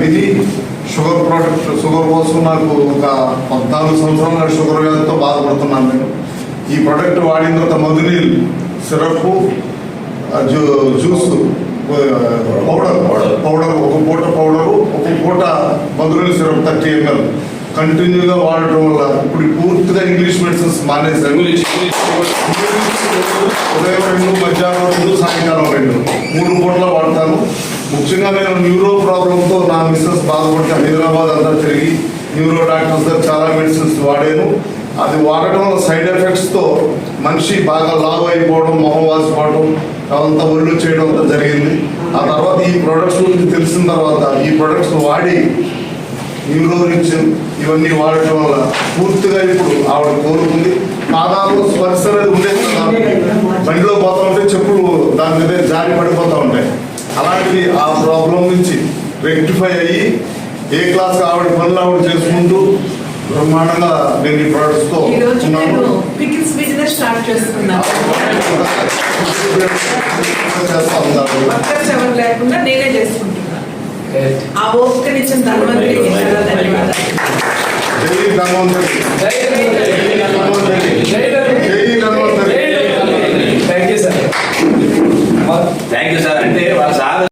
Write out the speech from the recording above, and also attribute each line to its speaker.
Speaker 1: విని sugar product sugar కోసం నాకు ఒక పద్నాలుగు సంవత్సరాల షుగర్ వ్యాధితో బాధపడుతున్నాను నేను. ఈ ప్రోడక్ట్ వాడిన తర్వాత మధునీల్ సిరప్ జ్యూ జ్యూస్ పౌడర్ పౌడర్ ఒక పూట పౌడరు ఒక పూట మధునీల్ సిరప్ థర్టీ ఎంఎల్. కంటిన్యూగా వాడటం వల్ల ఇప్పుడు పూర్తిగా ఇంగ్లీష్ మెడిసిన్స్ మానేశాను. ఉదయం రెండు మధ్యాహ్నం రెండు సాయంకాలం రెండు. మూడు పూటలు వాడతాను. ముఖ్యంగా నేను న్యూరో ప్రాబ్లంతో నా మిస్సెస్ బాధపడితే హైదరాబాద్ అంతా తిరిగి న్యూరో డాక్టర్స్ దగ్గర చాలా మెడిసిన్స్ వాడాను. అది వాడటం వల్ల సైడ్ ఎఫెక్ట్స్తో మనిషి బాగా లావ్ అయిపోవడం మొహం వాసిపోవడం అదంతా ఒళ్ళు చేయడం అంతా జరిగింది. ఆ తర్వాత ఈ ప్రొడక్ట్స్ గురించి తెలిసిన తర్వాత ఈ ప్రొడక్ట్స్ వాడి న్యూరోరిక్షన్ ఇవన్నీ వాడటం వల్ల పూర్తిగా ఇప్పుడు ఆవిడ కోరుకుంది పాదాలు స్పర్శ అనేది ఉండేది బండిలో పోతా ఉంటే చెప్పులు దాని మీద జారి పడిపోతూ ఉంటాయి. అలాంటి ఆ ప్రాబ్లం నుంచి రెక్టిఫై అయ్యి ఏ క్లాస్ ఆవిడ పనులు ఆవిడ చేసుకుంటూ బ్రహ్మాండంగా నేను ఈ ఉన్నాను.
Speaker 2: పికిల్స్ బిజినెస్ స్టార్ట్ చేస్తున్నాను లేకుండా నేనే చేసుకుంటున్నాను. ఆ ఓపికనిచ్చిన ధన్వంతరికి చాలా ధన్యవాదాలు.
Speaker 1: Thank you
Speaker 2: sir. అంటే వాళ్ళ సార్